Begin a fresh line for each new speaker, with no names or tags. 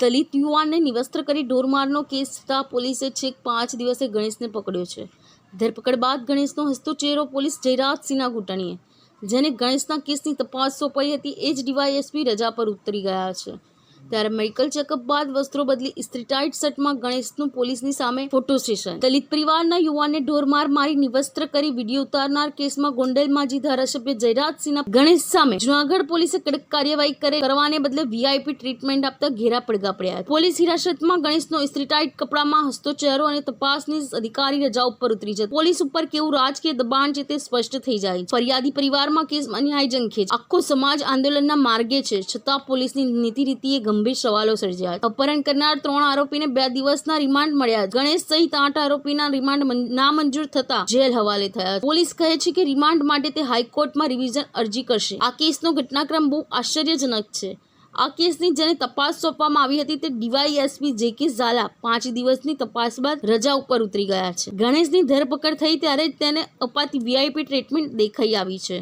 દલિત યુવાનને નિવસ્ત્ર કરી ઢોરમારનો કેસ થતાં પોલીસે છેક પાંચ દિવસે ગણેશને પકડ્યો છે. ધરપકડ બાદ ગણેશનો હસતો ચહેરો પોલીસ જયરાજસિંહના ઘૂંટણીએ. જેને ગણેશના કેસની તપાસ સોંપાઈ હતી, એ જ ડીવાયએસપી રજા પર ઉતરી ગયા છે. ત્યારે મેડિકલ ચેકઅપ બાદ વસ્ત્રો બદલી ઇસ્ત્રી ટાઈટ શર્ટમાં ગણેશનું પોલીસની સામે ફોટો સેશન દલિત પરિવારના યુવાનને ઢોરમાર મારી નિવસ્ત્ર કરી વીડિયો ઉતારનાર કેસમાં ગોંડલ માજી ધારાસભ્ય જયરાજસિંહના ગણેશ સામે જુનાગઢ પોલીસે કડક કાર્યવાહી કરે કરવાને બદલે વીઆઈપી ટ્રીટમેન્ટ આપતા ઘેરા પડગા પડ્યા પોલીસ હિરાસતમાં ગણેશનો ઇસ્ત્રી ટાઈટ કપડામાં હસતો ચહેરો અને તપાસની અધિકારી રજા ઉપર ઉતરી છે. પોલીસ ઉપર કેવું રાજકીય દબાણ છે તે સ્પષ્ટ થઈ જાય ફરિયાદી પરિવારમાં કેસમાં ન્યાય જંખે આખો સમાજ આંદોલનના માર્ગે છે. છતાં પોલીસની નીતિ રીતિએ ગંભીર સવાલો સર્જ્યા. અપહરણ કરનાર ત્રણ આરોપીને બે દિવસના રિમાન્ડ મળ્યા. ગણેશ સહિત આઠ આરોપીના રિમાન્ડ નામંજૂર થતા જેલ હવાલે થયા. પોલીસ કહે છે કે રિમાન્ડ માટે તે હાઈકોર્ટમાં રિવિઝન અરજી કરશે. આ કેસનો ઘટનાક્રમ બહુ આશ્ચર્યજનક છે. આ કેસની જેને તપાસ સોંપવામાં આવી હતી તે ડીવાયએસપી જે કે ઝાલા પાંચ દિવસની તપાસ બાદ રજા ઉપર ઉતરી ગયા છે. ગણેશની ધરપકડ થઈ ત્યારે તેને અપાતી વીઆઈપી ટ્રીટમેન્ટ દેખાઈ આવી છે.